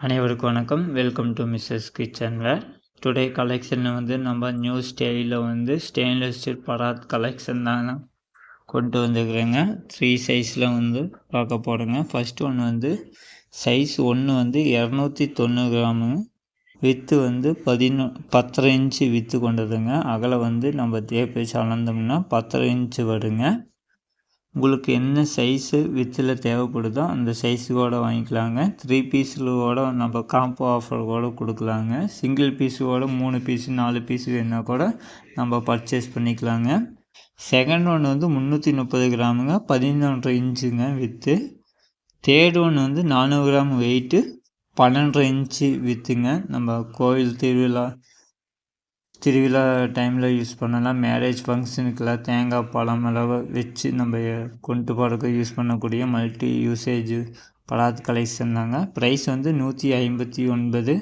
அனைவருக்கும் வணக்கம். Welcome to Mrs கிச்சனில் டுடே கலெக்ஷனில் வந்து நம்ம நியூ ஸ்டைலில் வந்து ஸ்டெயின்லெஸ் ஸ்டீல் பராத் கலெக்ஷன் தான் கொண்டு வந்துருக்குறேங்க. த்ரீ சைஸில் வந்து பார்க்க போகிறேங்க ஃபஸ்ட் ஒன்று வந்து சைஸ் ஒன்று வந்து இரநூத்தி தொண்ணூறு கிராமு வித்து வந்து பதினொ பத்தரை இன்ச்சு வித்து கொண்டதுங்க. அகலை வந்து நம்ம தேப்பிச்சு அளந்தோம்னா பத்தரை இன்ச்சு வருங்க. உங்களுக்கு என்ன சைஸு வித்தில் தேவைப்படுதோ அந்த சைஸுக்கூட வாங்கிக்கலாங்க. த்ரீ பீஸுகளோட நம்ம காம்போ ஆஃபர் கூட கொடுக்கலாங்க. சிங்கிள் பீஸுவோட மூணு பீஸு நாலு பீஸு வேணுன்னா கூட நம்ம பர்ச்சேஸ் பண்ணிக்கலாங்க. செகண்ட் ஒன் வந்து முந்நூற்றி முப்பது கிராமுங்க. பதினொன்றரை இன்ச்சுங்க வித்து தேர்ட் ஒன் வந்து நானூறு கிராம் வெயிட்டு பன்னெண்டரை இன்ச்சு விற்றுங்க நம்ம கோயில் திருவிழா திருவிழா டைமில் யூஸ் பண்ணலாம். மேரேஜ் ஃபங்க்ஷனுக்கெல்லாம் தேங்காய் பழம் எல்லாம் வச்சு நம்ம கொண்டு போகிறதுக்கு யூஸ் பண்ணக்கூடிய மல்டி யூசேஜ் பலாத் கலெக்ஷன் தாங்க ப்ரைஸ் வந்து நூற்றி ஐம்பத்தி ஒன்பது